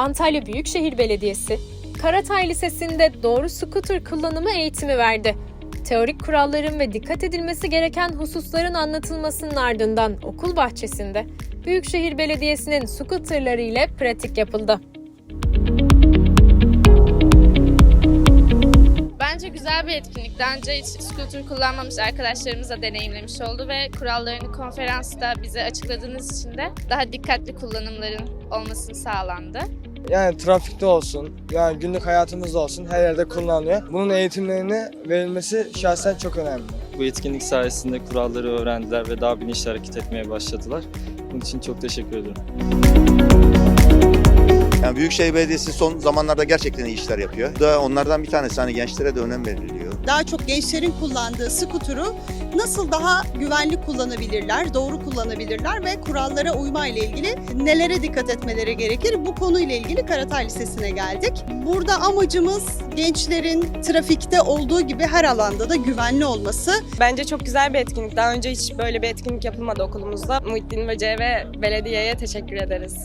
Antalya Büyükşehir Belediyesi, Karatay Lisesi'nde doğru scooter kullanımı eğitimi verdi. Teorik kuralların ve dikkat edilmesi gereken hususların anlatılmasının ardından okul bahçesinde Büyükşehir Belediyesi'nin scooterları ile pratik yapıldı. Bence güzel bir etkinlik. Daha önce hiç scooter kullanmamış arkadaşlarımız da deneyimlemiş oldu ve kurallarını konferansta bize açıkladığınız için de daha dikkatli kullanımların olmasını sağlandı. Yani trafikte olsun, yani günlük hayatımızda olsun her yerde kullanılıyor. Bunun eğitimlerine verilmesi şahsen çok önemli. Bu etkinlik sayesinde kuralları öğrendiler ve daha bilinçli hareket etmeye başladılar. Bunun için çok teşekkür ederim. Yani Büyükşehir Belediyesi son zamanlarda gerçekten iyi işler yapıyor. Bu Da onlardan bir tanesi hani gençlere de önem veriliyor. Daha çok gençlerin kullandığı skuturu nasıl daha güvenli kullanabilirler, doğru kullanabilirler ve kurallara uyma ile ilgili nelere dikkat etmeleri gerekir? Bu konuyla ilgili Karatay Lisesi'ne geldik. Burada amacımız gençlerin trafikte olduğu gibi her alanda da güvenli olması. Bence çok güzel bir etkinlik. Daha önce hiç böyle bir etkinlik yapılmadı okulumuzda. Muhittin ve belediyeye teşekkür ederiz.